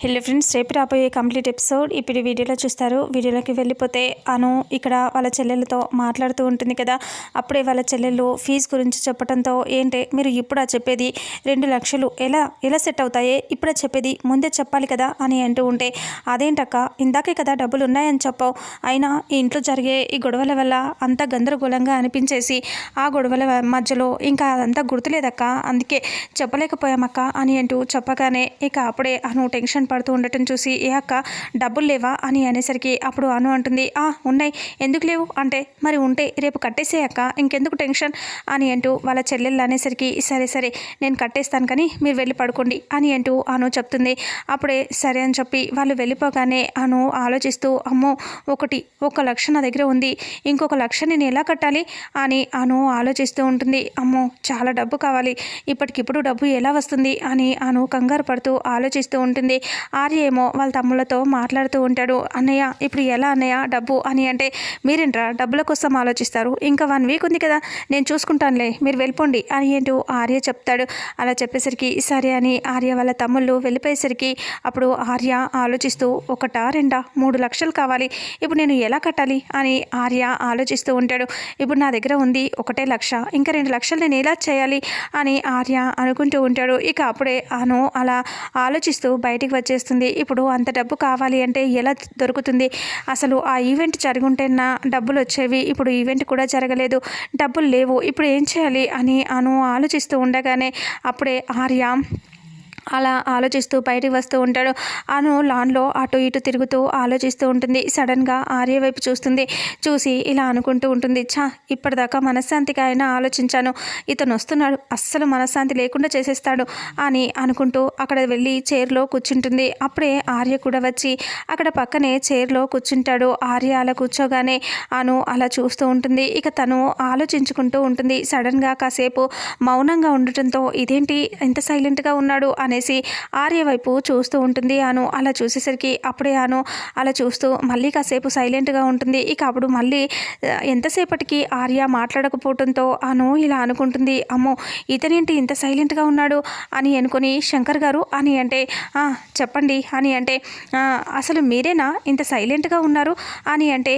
Hello friends రేపు రాబోయే complete episode ఇప్పుడు వీడియోలో చూస్తారు. వీడియోలోకి వెళ్ళిపోతే అను ఇక్కడ వాళ్ళ చెల్లెలతో మాట్లాడుతూ ఉంటుంది కదా. అప్పుడే వాళ్ళ చెల్లెళ్ళు ఫీజు గురించి చెప్పడంతో ఏంటి మీరు ఇప్పుడా చెప్పేది రెండు లక్షలు ఎలా ఎలా సెట్ అవుతాయే? ఇప్పుడే చెప్పేది ముందే చెప్పాలి కదా అని అంటూ ఉంటే అదేంటక్క ఇందాకే కదా డబ్బులు ఉన్నాయని చెప్పావు. అయినా ఈ ఇంట్లో జరిగే ఈ గొడవల వల్ల అంత గందరగోళంగా అనిపించేసి ఆ గొడవల మధ్యలో ఇంకా అదంతా గుర్తులేదక్క అందుకే చెప్పలేకపోయామక్క అని అంటూ చెప్పగానే ఇక అప్పుడే అను టెన్షన్ పడుతూ ఉండటం చూసి ఏ అక్క డబ్బులు లేవా? అని అనేసరికి అప్పుడు అను అంటుంది ఆ ఉన్నాయి. ఎందుకు లేవు? అంటే మరి ఉంటే రేపు కట్టేసే అక్క. ఇంకెందుకు టెన్షన్? అని అంటూ వాళ్ళ చెల్లెళ్ళు అనేసరికి సరే సరే నేను కట్టేస్తాను కానీ మీరు వెళ్ళి పడుకోండి అని అంటూ అను చెప్తుంది. అప్పుడే సరే అని చెప్పి వాళ్ళు వెళ్ళిపోగానే అను ఆలోచిస్తూ అమ్మో ఒకటి ఒక లక్ష నా దగ్గర ఉంది. ఇంకొక లక్ష నేను ఎలా కట్టాలి? అని అను ఆలోచిస్తూ ఉంటుంది. అమ్మో చాలా డబ్బు కావాలి. ఇప్పటికిప్పుడు డబ్బు ఎలా వస్తుంది? అని అను కంగారు పడుతూ ఆలోచిస్తూ ఉంటుంది. ఆర్యేమో వాళ్ళ తమ్ముళ్ళతో మాట్లాడుతూ ఉంటాడు అన్నయ్య ఇప్పుడు ఎలా అన్నయ్య? డబ్బు అని అంటే మీరేంట్రా? డబ్బుల కోసం ఆలోచిస్తారు. ఇంకా వన్ వీక్ ఉంది కదా నేను చూసుకుంటానులే మీరు వెళ్ళిపోండి అని ఏంటో ఆర్య చెప్తాడు. అలా చెప్పేసరికి సరే అని ఆర్య వాళ్ళ తమ్ముళ్ళు వెళ్ళిపోయేసరికి అప్పుడు ఆర్య ఆలోచిస్తూ ఒకటా రెండా? మూడు లక్షలు కావాలి. ఇప్పుడు నేను ఎలా కట్టాలి? అని ఆర్య ఆలోచిస్తూ ఉంటాడు. ఇప్పుడు నా దగ్గర ఉంది ఒకటే లక్ష ఇంకా రెండు లక్షలు నేను ఎలా చేయాలి? అని ఆర్య అనుకుంటూ ఉంటాడు. ఇక అప్పుడే అను అలా ఆలోచిస్తూ బయటికి వచ్చి వచ్చేస్తుంది. ఇప్పుడు అంత డబ్బు కావాలి అంటే ఎలా దొరుకుతుంది? అసలు ఆ ఈవెంట్ జరుగుంటేనా డబ్బులు వచ్చేవి. ఇప్పుడు ఈవెంట్ కూడా జరగలేదు. డబ్బులు లేవు. ఇప్పుడు ఏం చేయాలి అని అను ఆలోచిస్తూ ఉండగానే అప్పుడే ఆర్య అలా ఆలోచిస్తూ బయటికి వస్తూ ఉంటాడు. అను లాన్లో అటు ఇటు తిరుగుతూ ఆలోచిస్తూ ఉంటుంది. సడన్గా ఆర్య వైపు చూస్తుంది. చూసి ఇలా అనుకుంటూ ఉంటుంది. ఛా ఇప్పటిదాకా మనశ్శాంతిగా అయినా ఆలోచించాను. ఇతను వస్తున్నాడు. అస్సలు మనశ్శాంతి లేకుండా చేసేస్తాడు అని అనుకుంటూ అక్కడ వెళ్ళి చైర్లో కూర్చుంటుంది. అప్పుడే ఆర్య కూడా వచ్చి అక్కడ పక్కనే చైర్లో కూర్చుంటాడు. ఆర్య అలా కూర్చోగానే అను అలా చూస్తూ ఉంటుంది. ఇక తను ఆలోచించుకుంటూ ఉంటుంది. సడన్గా కాసేపు మౌనంగా ఉండటంతో ఇదేంటి ఎంత సైలెంట్గా ఉన్నాడు? అనేసి ఆర్య వైపు చూస్తూ ఉంటుంది అను. అలా చూసేసరికి అప్పుడే అను అలా చూస్తూ మళ్ళీ కాసేపు సైలెంట్గా ఉంటుంది. ఇక అప్పుడు మళ్ళీ ఎంతసేపటికి ఆర్య మాట్లాడకపోవడంతో అను ఇలా అనుకుంటుంది అమ్మో ఇతనేంటి ఇంత సైలెంట్గా ఉన్నాడు? అని అనుకొని శంకర్ గారు అని అంటే చెప్పండి అని అంటే అసలు మీరేనా ఇంత సైలెంట్గా ఉన్నారు? అని అంటే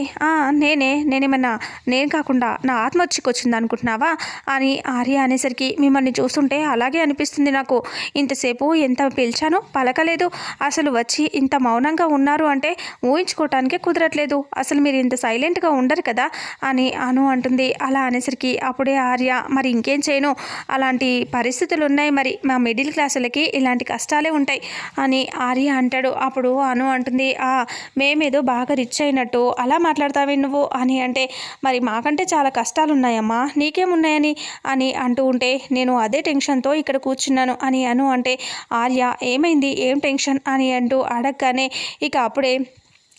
నేనే నేనేమన్నా నేను కాకుండా నా ఆత్మ వచ్చికొచ్చింది అనుకుంటున్నావా? అని ఆర్య అనేసరికి మిమ్మల్ని చూస్తుంటే అలాగే అనిపిస్తుంది నాకు. ఇంతసేపు ఎంత పిలిచానో పలకలేదు. అసలు వచ్చి ఇంత మౌనంగా ఉన్నారు అంటే ఊహించుకోవటానికే కుదరట్లేదు. అసలు మీరు ఇంత సైలెంట్గా ఉండరు కదా? అని అను అంటుంది. అలా అనేసరికి అప్పుడే ఆర్య మరి ఇంకేం చేయను? అలాంటి పరిస్థితులు ఉన్నాయి మరి. మా మిడిల్ క్లాసులకి ఇలాంటి కష్టాలే ఉంటాయి అని ఆర్య అంటాడు. అప్పుడు అను అంటుంది. ఆ మేమేదో బాగా రిచ్ అయినట్టు. అలా మాట్లాడతావే నువ్వు? అని అంటే మరి మాకంటే చాలా కష్టాలు ఉన్నాయమ్మా నీకేమున్నాయని? అని అంటూ ఉంటే నేను అదే టెన్షన్తో ఇక్కడ కూర్చున్నాను అని అను అంటే ఆర్య ఏమైంది? ఏం టెన్షన్? అని అంటూ అడగగానే ఇక అప్పుడే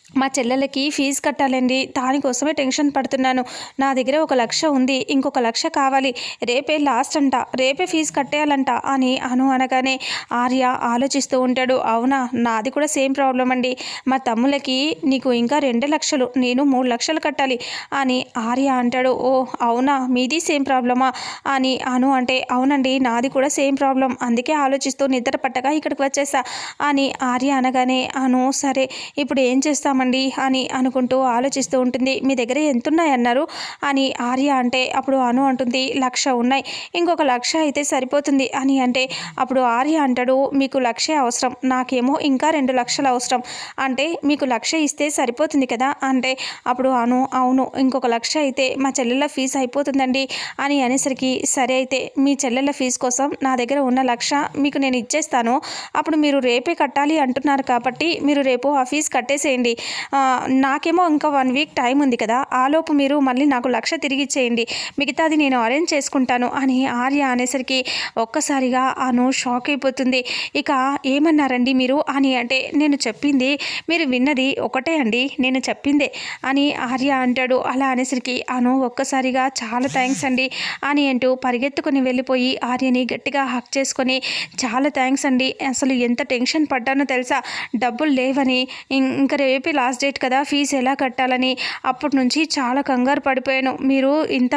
మా చెల్లెలకి ఫీజు కట్టాలండి. దానికోసమే టెన్షన్ పడుతున్నాను. నా దగ్గర ఒక లక్ష ఉంది. ఇంకొక లక్ష కావాలి. రేపే లాస్ట్ అంట. రేపే ఫీజు కట్టేయాలంట అని అను అనగానే ఆర్య ఆలోచిస్తూ ఉంటాడు. అవునా? నాది కూడా సేమ్ ప్రాబ్లం అండి. మా తమ్ములకి నీకు ఇంకా రెండు లక్షలు. నేను మూడు లక్షలు కట్టాలి అని ఆర్య అంటాడు. ఓ అవునా? మీది సేమ్ ప్రాబ్లమా? అని అను అంటే అవునండి నాది కూడా సేమ్ ప్రాబ్లం అందుకే ఆలోచిస్తూ నిద్ర పట్టగా ఇక్కడికి వచ్చేసా అని ఆర్య అనగానే అను సరే ఇప్పుడు ఏం చేస్తామండి అని అనుకుంటూ ఆలోచిస్తూ ఉంటుంది. మీ దగ్గర ఎంతున్నాయన్నారు? అని ఆర్య అంటే అప్పుడు అను అంటుంది లక్ష ఉన్నాయి. ఇంకొక లక్ష అయితే సరిపోతుంది అని అంటే అప్పుడు ఆర్య అంటాడు మీకు లక్షే అవసరం. నాకేమో ఇంకా రెండు లక్షలు అవసరం. అంటే మీకు లక్ష ఇస్తే సరిపోతుంది కదా అంటే అప్పుడు అను అవును. ఇంకొక లక్ష అయితే మా చెల్లెల ఫీజు అయిపోతుందండి అని అనేసరికి సరే అయితే మీ చెల్లెల ఫీజు కోసం నా దగ్గర ఉన్న లక్ష మీకు నేను ఇచ్చేస్తాను. అప్పుడు మీరు రేపే కట్టాలి అంటున్నారు కాబట్టి మీరు రేపు ఆ ఫీజు కట్టేసేయండి. నాకేమో ఇంకా వన్ వీక్ టైం ఉంది కదా ఆలోపు మీరు మళ్ళీ నాకు లక్ష తిరిగి ఇచ్చేయండి మిగతాది నేను అరేంజ్ చేసుకుంటాను అని ఆర్య అనేసరికి ఒక్కసారిగా అను షాక్ అయిపోతుంది. ఇక ఏమన్నారండి మీరు అని అంటే నేను చెప్పింది మీరు విన్నది ఒకటే అండి నేను చెప్పిందే అని ఆర్య అంటాడు. అలా అనేసరికి అను ఒక్కసారిగా చాలా థ్యాంక్స్ అండి అని అంటూ పరిగెత్తుకొని వెళ్ళిపోయి ఆర్యని గట్టిగా హక్ చేసుకొని చాలా థ్యాంక్స్ అండి అసలు ఎంత టెన్షన్ పడ్డానో తెలుసా డబ్బులు లేవని ఇంక రేపే లాస్ట్ డేట్ కదా ఫీజు ఎలా కట్టాలని అప్పటి నుంచి చాలా కంగారు పడిపోయాను. మీరు ఇంత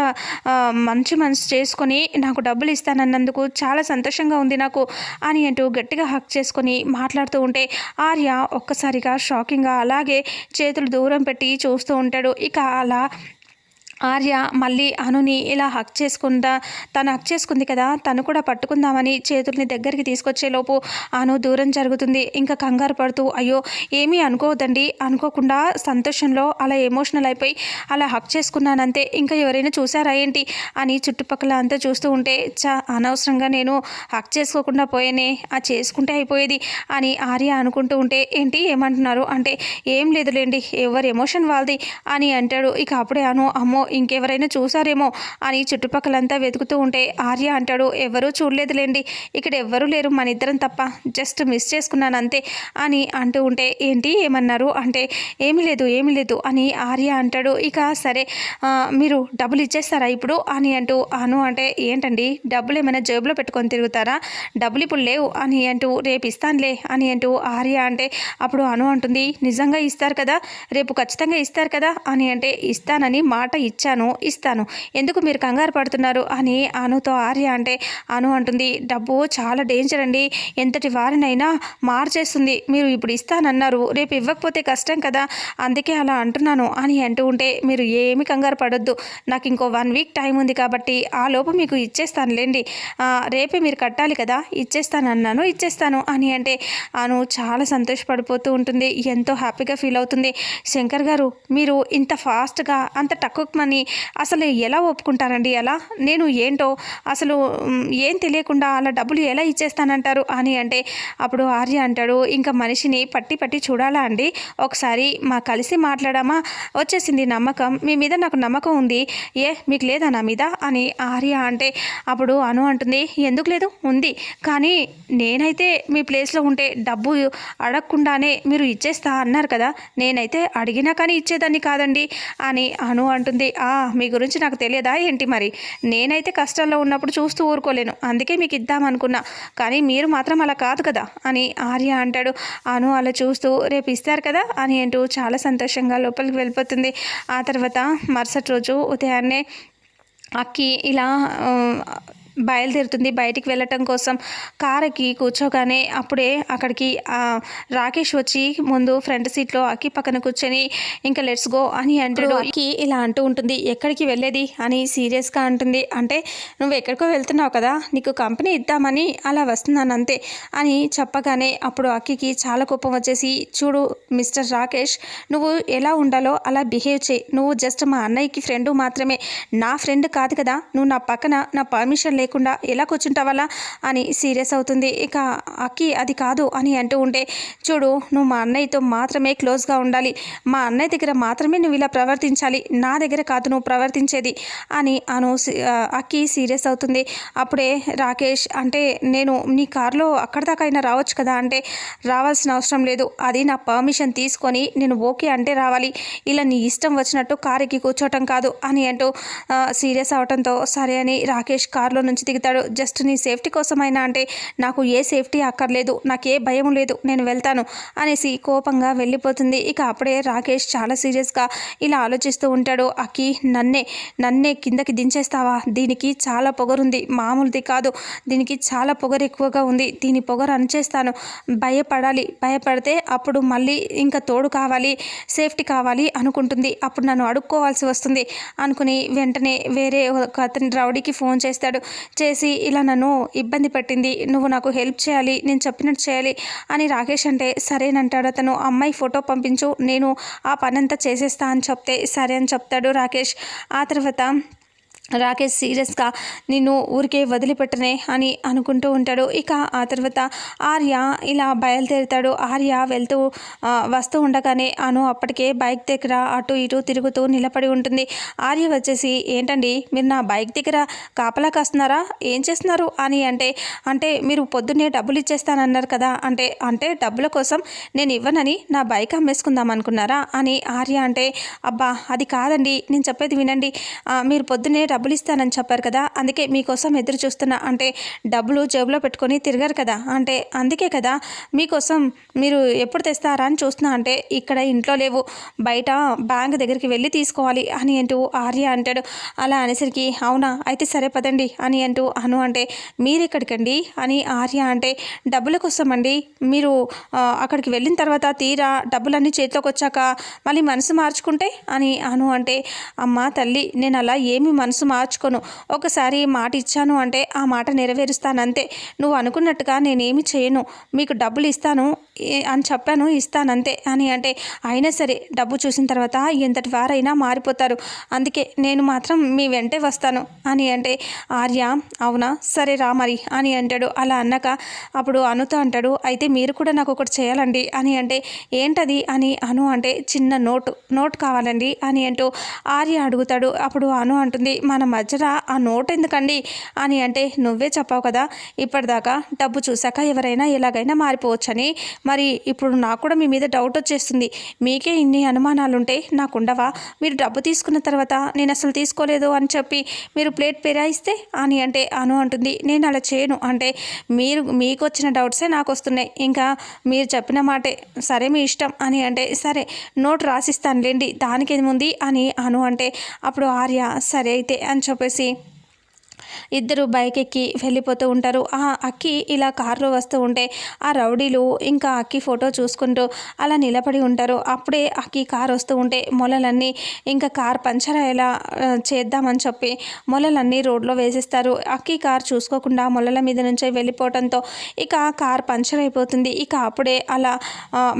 మంచి మనసు చేసుకొని నాకు డబ్బులు ఇస్తానన్నందుకు చాలా సంతోషంగా ఉంది నాకు అని అంటూ గట్టిగా హక్ చేసుకొని మాట్లాడుతూ ఉంటే ఆర్య ఒక్కసారిగా షాకింగ్గా అలాగే చేతులు దూరం పెట్టి చూస్తూ ఉంటాడు. ఇక అలా ఆర్య మళ్ళీ అనుని ఇలా హక్ చేసుకుందా తను హక్ చేసుకుంది కదా తను కూడా పట్టుకుందామని చేతుల్ని దగ్గరికి తీసుకొచ్చేలోపు అను దూరం జరుగుతుంది. ఇంకా కంగారు పడుతూ అయ్యో ఏమీ అనుకోవద్దండి. అనుకోకుండా సంతోషంలో అలా ఎమోషనల్ అయిపోయి అలా హక్ చేసుకున్నానంతే. ఇంకా ఎవరైనా చూసారా ఏంటి అని చుట్టుపక్కల అంతా చూస్తూ ఉంటే చా అనవసరంగా నేను హక్ చేసుకోకుండా పోయానే ఆ చేసుకుంటే అయిపోయేది అని ఆర్య అనుకుంటూ ఉంటే ఏంటి ఏమంటున్నారు? అంటే ఏం లేదులేండి ఎవరి ఎమోషన్ వాళ్ళది అని అంటాడు. ఇక అప్పుడే అను అమ్మో ఇంకెవరైనా చూసారేమో అని చుట్టుపక్కలంతా వెతుకుతూ ఉంటే ఆర్య అంటాడు ఎవరూ చూడలేదులేండి. ఇక్కడ ఎవ్వరూ లేరు. మన ఇద్దరం తప్ప. జస్ట్ మిస్ చేసుకున్నాను అంతే అని అంటూ ఉంటే ఏంటి? ఏమన్నారు? అంటే ఏమీ లేదు ఏమీ లేదు అని ఆర్య అంటాడు. ఇక సరే మీరు డబ్బులు ఇచ్చేస్తారా ఇప్పుడు? అని అంటూ అను అంటే ఏంటండి? డబ్బులు ఏమైనా జేబులో పెట్టుకొని తిరుగుతారా? డబ్బులు ఇప్పుడు లేవు అని అంటూ రేపు ఇస్తానులే అని అంటూ ఆర్య అంటే అప్పుడు అను అంటుంది. నిజంగా ఇస్తారు కదా? రేపు ఖచ్చితంగా ఇస్తారు కదా? అని అంటే ఇస్తానని మాట ఇచ్చాను ఇస్తాను. ఎందుకు మీరు కంగారు పడుతున్నారు? అని అనుతో ఆర్య అంటే అను అంటుంది డబ్బు చాలా డేంజర్ అండి. ఎంతటి వారినైనా మార్చేస్తుంది. మీరు ఇప్పుడు ఇస్తానన్నారు రేపు ఇవ్వకపోతే కష్టం కదా. అందుకే అలా అంటున్నాను అని అంటూ ఉంటే మీరు ఏమి కంగారు పడొద్దు. నాకు ఇంకో వన్ వీక్ టైం ఉంది కాబట్టి ఆ లోపు మీకు ఇచ్చేస్తానులేండి. రేపే మీరు కట్టాలి కదా. ఇచ్చేస్తాను అన్నాను ఇచ్చేస్తాను అని అంటే అను చాలా సంతోషపడిపోతూ ఉంటుంది. ఎంతో హ్యాపీగా ఫీల్ అవుతుంది. శంకర్ గారు మీరు ఇంత ఫాస్ట్గా అంత తక్కువ అని అసలు ఎలా ఒప్పుకుంటారండి? అలా నేను ఏంటో అసలు ఏం తెలియకుండా అలా డబ్బులు ఎలా ఇచ్చేస్తానంటారు అని అంటే అప్పుడు ఆర్య అంటాడు ఇంకా మనిషిని పట్టి పట్టి చూడాలా అండి? ఒకసారి మా కలిసి మాట్లాడామా? వచ్చేసింది నమ్మకం. మీ మీద నాకు నమ్మకం ఉంది. ఏ మీకు లేదా నా మీద? అని ఆర్య అంటే అప్పుడు అను అంటుంది ఎందుకు లేదు? ఉంది. కానీ నేనైతే మీ ప్లేస్లో ఉంటే డబ్బు అడగకుండానే మీరు ఇచ్చేస్తా అన్నారు కదా. నేనైతే అడిగినా కానీ ఇచ్చేదాన్ని కాదండి అని అను అంటుంది. మీ గురించి నాకు తెలియదా ఏంటి మరి? నేనైతే కష్టాల్లో ఉన్నప్పుడు చూస్తూ ఊరుకోలేను. అందుకే మీకు ఇద్దామనుకున్నా కానీ మీరు మాత్రం అలా కాదు కదా? అని ఆర్య అంటాడు. అను అలా చూస్తూ రేపు ఇస్తారు కదా? అని అంటూ చాలా సంతోషంగా లోపలికి వెళ్ళిపోతుంది. ఆ తర్వాత మరుసటి రోజు ఉదయాన్నే అక్కి ఇలా బయలుదేరుతుంది. బయటికి వెళ్ళటం కోసం కారుకి కూర్చోగానే అప్పుడే అక్కడికి రాకేష్ వచ్చి ముందు ఫ్రంట్ సీట్లో అక్కి పక్కన కూర్చొని ఇంకా లెట్స్ గో అని అంటాడు. అక్కి ఇలా అంటూ ఉంటుంది ఎక్కడికి వెళ్ళేది? అని సీరియస్గా అంటుంది. అంటే నువ్వు ఎక్కడికో వెళ్తున్నావు కదా నీకు కంపెనీ ఇద్దామని అలా వస్తున్నాను అంతే అని చెప్పగానే అప్పుడు అక్కికి చాలా కోపం వచ్చేసి చూడు మిస్టర్ రాకేష్ నువ్వు ఎలా ఉండాలో అలా బిహేవ్ చేయి. నువ్వు జస్ట్ మా అన్నయ్యకి ఫ్రెండ్ మాత్రమే. నా ఫ్రెండ్ కాదు కదా నువ్వు నా పక్కన నా పర్మిషన్ లేకుండా ఎలా కూర్చుంటావలా అని సీరియస్ అవుతుంది. ఇక అక్కి అది కాదు అని అంటూ ఉంటే చూడు నువ్వు మా అన్నయ్యతో మాత్రమే క్లోజ్గా ఉండాలి. మా అన్నయ్య దగ్గర మాత్రమే నువ్వు ఇలా ప్రవర్తించాలి. నా దగ్గర కాదు నువ్వు ప్రవర్తించేది అని అను అక్కి సీరియస్ అవుతుంది. అప్పుడే రాకేష్ అంటే నేను నీ కారులో అక్కడి దాకా అయినా రావచ్చు కదా అంటే రావాల్సిన అవసరం లేదు. అది నా పర్మిషన్ తీసుకొని నేను ఓకే అంటే రావాలి. ఇలా నీ ఇష్టం వచ్చినట్టు కారు ఎక్కి కూర్చోవటం కాదు అని అంటూ సీరియస్ అవటంతో సరే అని రాకేష్ కారులో నుంచి దిగుతాడు. జస్ట్ నీ సేఫ్టీ కోసమైనా అంటే నాకు ఏ సేఫ్టీ అక్కర్లేదు నాకు ఏ భయం లేదు నేను వెళ్తాను అనేసి కోపంగా వెళ్ళిపోతుంది. ఇక అప్పుడే రాకేష్ చాలా సీరియస్గా ఇలా ఆలోచిస్తూ ఉంటాడు. అక్కి నన్నే నన్నే కిందకి దించేస్తావా? దీనికి చాలా పొగరుంది. మామూలుది కాదు. దీనికి చాలా పొగరు ఎక్కువగా ఉంది. దీని పొగరు అనిచేస్తాను భయపడాలి. భయపడితే అప్పుడు మళ్ళీ ఇంకా తోడు కావాలి సేఫ్టీ కావాలి అనుకుంటుంది. అప్పుడు నన్ను అడుక్కోవాల్సి వస్తుంది అనుకుని వెంటనే వేరే ఒక అతని రౌడీకి ఫోన్ చేస్తాడు. చేసి ఇలా నన్ను ఇబ్బంది పెట్టింది నువ్వు నాకు హెల్ప్ చేయాలి నేను చెప్పినట్టు చేయాలి అని రాకేష్ అంటే సరేనంటాడు అతను అమ్మాయి ఫోటో పంపించు నేను ఆ పనంతా చేసేస్తా అని చెప్తే సరే అని చెప్తాడు రాకేష్. ఆ తర్వాత రాకేష్ సీరియస్గా నిన్ను ఊరికే వదిలిపెట్టనే అని అనుకుంటూ ఉంటాడు. ఇక ఆ తర్వాత ఆర్య ఇలా బయలుదేరుతాడు. ఆర్య వెళ్తూ వస్తూ ఉండగానే అను అప్పటికే బైక్ దగ్గర అటు ఇటు తిరుగుతూ నిలబడి ఉంటుంది. ఆర్య వచ్చేసి ఏంటండి మీరు నా బైక్ దగ్గర కాపలా కాస్తున్నారా? ఏం చేస్తున్నారు? అని అంటే అంటే మీరు పొద్దున్నే డబ్బులు ఇచ్చేస్తానన్నారు కదా. అంటే అంటే డబ్బుల కోసం నేను ఇవ్వనని నా బైక్ అమ్మేసుకుందాం అనుకున్నారా? అని ఆర్య అంటే అబ్బా అది కాదండి. నేను చెప్పేది వినండి. మీరు పొద్దున్నే డబ్బులు ఇస్తానని చెప్పారు కదా అందుకే మీకోసం ఎదురు చూస్తున్నా. అంటే డబ్బులు జేబులో పెట్టుకొని తిరగరు కదా అంటే అందుకే కదా మీకోసం మీరు ఎప్పుడు తెస్తారా అని చూస్తున్నా. అంటే ఇక్కడ ఇంట్లో లేవు బయట బ్యాంక్ దగ్గరికి వెళ్ళి తీసుకోవాలి అని అంటూ ఆర్య అంటాడు. అలా అనేసరికి అవునా అయితే సరే పదండి అని అంటూ అను అంటే మీరు ఎక్కడికండి అని ఆర్య అంటే డబ్బుల కోసం అండి మీరు అక్కడికి వెళ్ళిన తర్వాత తీరా డబ్బులన్నీ చేతిలోకి వచ్చాక మళ్ళీ మనసు మార్చుకుంటే అని అను అంటే అమ్మ తల్లి నేను అలా ఏమి మనసు మార్చుకోను. ఒకసారి మాట ఇచ్చాను అంటే ఆ మాట నెరవేరుస్తానంతే. నువ్వు అనుకున్నట్టుగా నేనేమి చేయను. మీకు డబ్బులు ఇస్తాను అని చెప్పాను ఇస్తానంతే అని అంటే అయినా సరే డబ్బు చూసిన తర్వాత ఎంతటి వారైనా మారిపోతారు. అందుకే నేను మాత్రం మీ వెంటే వస్తాను అని అంటే ఆర్య అవునా? సరే రా మరి అని అంటాడు. అలా అన్నాక అప్పుడు అనుతో అంటాడు అయితే మీరు కూడా నాకు ఒకటి చేయాలండి అని అంటే ఏంటది? అని అను అంటే చిన్న నోటు నోట్ కావాలండి అని అంటూ ఆర్య అడుగుతాడు. అప్పుడు అను అంటుంది మన మధ్యన ఆ నోట్ ఎందుకండి అని అంటే నువ్వే చెప్పావు కదా ఇప్పటిదాకా డబ్బు చూశాక ఎవరైనా ఎలాగైనా మారిపోవచ్చని. మరి ఇప్పుడు నాకు కూడా మీ మీద డౌట్ వచ్చేస్తుంది. మీకే ఇన్ని అనుమానాలుంటే నాకుండవా? మీరు డబ్బు తీసుకున్న తర్వాత నేను అసలు తీసుకోలేదు అని చెప్పి మీరు ప్లేట్ పెరాయిస్తే అని అంటే అను అంటుంది. నేను అలా చేయను. అంటే మీరు మీకు వచ్చిన డౌట్సే నాకు వస్తున్నాయి. ఇంకా మీరు చెప్పిన మాటే సరే మీ ఇష్టం అని అంటే సరే నోట్ రాసిస్తానులేండి దానికి ఏముంది అని అను అంటే అప్పుడు ఆర్య సరే అయితే అని చెప్పేసి ఇద్దరు బైక్ ఎక్కి వెళ్ళిపోతూ ఉంటారు. ఆ అక్కి ఇలా కారులో వస్తూ ఉంటే ఆ రౌడీలు ఇంకా అక్కి ఫోటో చూసుకుంటూ అలా నిలబడి ఉంటారు. అప్పుడే అక్కి కార్ వస్తూ ఉంటే మొలలన్నీ ఇంకా కార్ పంచర్ అయ్యేలా చేద్దామని చెప్పి మొలలన్నీ రోడ్లో వేసేస్తారు. అక్కి కార్ చూసుకోకుండా మొలల మీద నుంచే వెళ్ళిపోవడంతో ఇక కార్ పంచర్ అయిపోతుంది. ఇక అప్పుడే అలా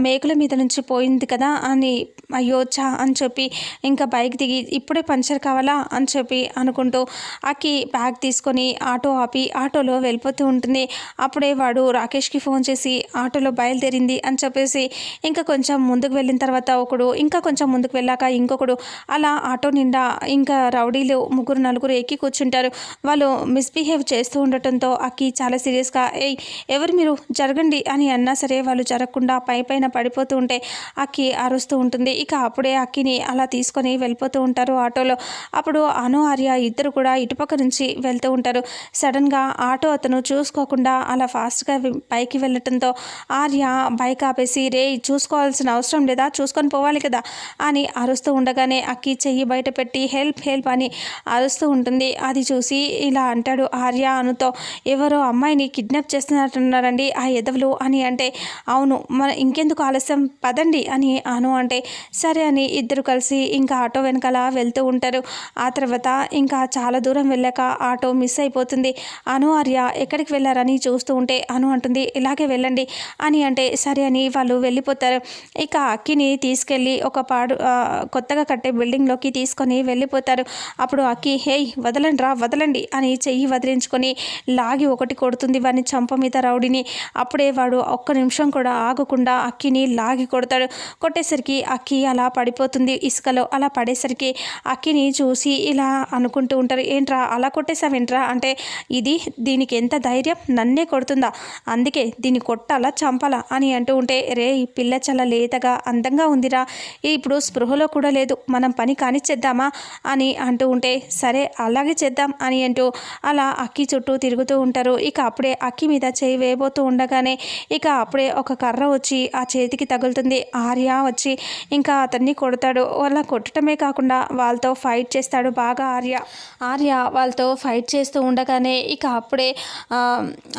మేకుల మీద నుంచి పోయింది కదా అని అయ్యో చా అని చెప్పి ఇంకా బైక్ దిగి ఇప్పుడే పంచర్ కావాలా అని చెప్పి అనుకుంటూ అక్కి బ్యాగ్ తీసుకొని ఆటో ఆపి ఆటోలో వెళ్ళిపోతూ ఉంటుంది. అప్పుడే వాడు రాకేష్కి ఫోన్ చేసి ఆటోలో బయలుదేరింది అని చెప్పేసి ఇంకా కొంచెం ముందుకు వెళ్ళిన తర్వాత ఒకడు ఇంకా కొంచెం ముందుకు వెళ్ళాక ఇంకొకడు అలా ఆటో నిండా ఇంకా రౌడీలు ముగ్గురు నలుగురు ఎక్కి కూర్చుంటారు. వాళ్ళు మిస్బిహేవ్ చేస్తూ ఉండటంతో అక్కి చాలా సీరియస్గా ఏయ్ ఎవరు మీరు? జరగండి అని అన్నా సరే వాళ్ళు జరగకుండా పై పైన పడిపోతూ ఉంటే అక్కి అరుస్తూ ఉంటుంది. ఇక అప్పుడే అక్కిని అలా తీసుకొని వెళ్ళిపోతూ ఉంటారు ఆటోలో. అప్పుడు అను ఆర్య ఇద్దరు కూడా ఇటుపక్క నుంచి వెళ్తూ ఉంటారు. సడన్గా ఆటో అతను చూసుకోకుండా అలా ఫాస్ట్గా పైకి వెళ్ళటంతో ఆర్య బైక్ ఆపేసి రే చూసుకోవాల్సిన అవసరం లేదా? చూసుకొని పోవాలి కదా? అని అరుస్తూ ఉండగానే అక్కి చెయ్యి బయట పెట్టి హెల్ప్ హెల్ప్ అని అరుస్తూ ఉంటుంది. అది చూసి ఇలా అంటాడు ఆర్య అనుతో ఎవరో అమ్మాయిని కిడ్నాప్ చేస్తున్నట్టున్నారండి ఆ ఎదవులు అని అంటే అవును మన ఇంకెందుకు ఆలస్యం? పదండి అని అను అంటే సరే అని ఇద్దరు కలిసి ఇంకా ఆటో వెనకాల వెళ్తూ ఉంటారు. ఆ తర్వాత ఇంకా చాలా దూరం వెళ్ళాక ఆటో మిస్ అయిపోతుంది. అను ఆర్య ఎక్కడికి వెళ్ళారని చూస్తూ ఉంటే అను అంటుంది ఇలాగే వెళ్ళండి అని అంటే సరే అని వాళ్ళు వెళ్ళిపోతారు. ఇక అక్కిని తీసుకెళ్ళి ఒక పాడు కొత్తగా కట్టే బిల్డింగ్లోకి తీసుకొని వెళ్ళిపోతారు. అప్పుడు అక్కి హేయ్ వదలండి రా వదలండి అని చెయ్యి వదిలించుకొని లాగి ఒకటి కొడుతుంది వాడిని చంప మీద రౌడిని. అప్పుడే వాడు ఒక్క నిమిషం కూడా ఆగకుండా అక్కిని లాగి కొడతాడు. కొట్టేసరికి అక్కి అలా పడిపోతుంది. ఇసుకలో అలా పడేసరికి అక్కిని చూసి ఇలా అనుకుంటూ ఉంటారు. ఏంట్రా అలా కొట్టేసావేంట్రా అంటే ఇది దీనికి ఎంత ధైర్యం? నన్నే కొడుతుందా? అందుకే దీన్ని కొట్టాలా చంపాలా? అని అంటూ ఉంటే రే ఈ పిల్ల చాలా లేతగా అందంగా ఉందిరా. ఇప్పుడు స్పృహలో కూడా లేదు. మనం పని కానిచ్చేద్దామా? అని అంటూ ఉంటే సరే అలాగే చేద్దాం అని అంటూ అలా అక్కి చుట్టూ తిరుగుతూ ఉంటారు. ఇక అప్పుడే అక్కి మీద చేయి వేయబోతూ ఉండగానే ఇక అప్పుడే ఒక కర్ర వచ్చి ఆ చేతికి తగులుతుంది. ఆర్య వచ్చి ఇంకా అతన్ని కొడతాడు. అలా కొట్టడమే కాకుండా వాళ్ళతో ఫైట్ చేస్తాడు బాగా ఆర్య. ఆర్య వాళ్ళతో ఫైట్ చేస్తూ ఉండగానే ఇక అప్పుడే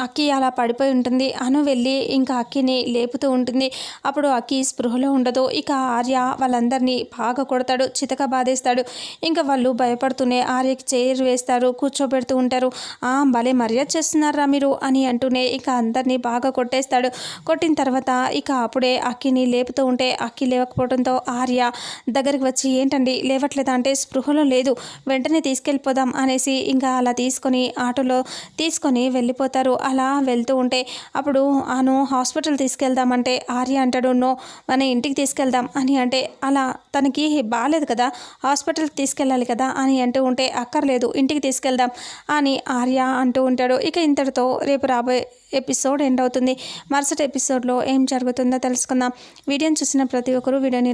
అక్కి అలా పడిపోయి ఉంటుంది. అను వెళ్ళి ఇంకా అక్కిని లేపుతూ ఉంటుంది. అప్పుడు అక్కి స్పృహలో ఉండదు. ఇక ఆర్య వాళ్ళందరినీ బాగా కొడతాడు చితక బాధేస్తాడు. ఇంకా వాళ్ళు భయపడుతూనే ఆర్యకి చైర్ వేస్తారు కూర్చోబెడుతూ ఉంటారు. భలే మర్యాద చేస్తున్నారా మీరు? అని అంటూనే ఇక అందరినీ బాగా కొట్టేస్తాడు. కొట్టిన తర్వాత ఇక అప్పుడే అక్కిని లేపుతూ ఉంటే అక్కి లేవకపోవడంతో ఆర్య దగ్గరికి వచ్చి ఏంటండి లేవట్లేదా? అంటే స్పృహలో లేదు. వెంటనే తీసుకెళ్ళిపోదాం అనేసి ఇంకా అలా తీసుకొని ఆటోలో తీసుకొని వెళ్ళిపోతారు. అలా వెళ్తూ ఉంటే అప్పుడు అను హాస్పిటల్ తీసుకెళ్దామంటే ఆర్య అంటాడు నో మన ఇంటికి తీసుకెళ్దాం అని అంటే అలా తనకి బాగాలేదు కదా హాస్పిటల్కి తీసుకెళ్ళాలి కదా అని అంటూ ఉంటే అక్కర్లేదు ఇంటికి తీసుకెళ్దాం అని ఆర్య అంటూ ఉంటాడు. ఇక ఇంతటితో రేపు రాబోయే ఎపిసోడ్ ఎండ్ అవుతుంది. మరుసటి ఎపిసోడ్లో ఏం జరుగుతుందో తెలుసుకుందాం. వీడియోని చూసిన ప్రతి ఒక్కరూ వీడియోని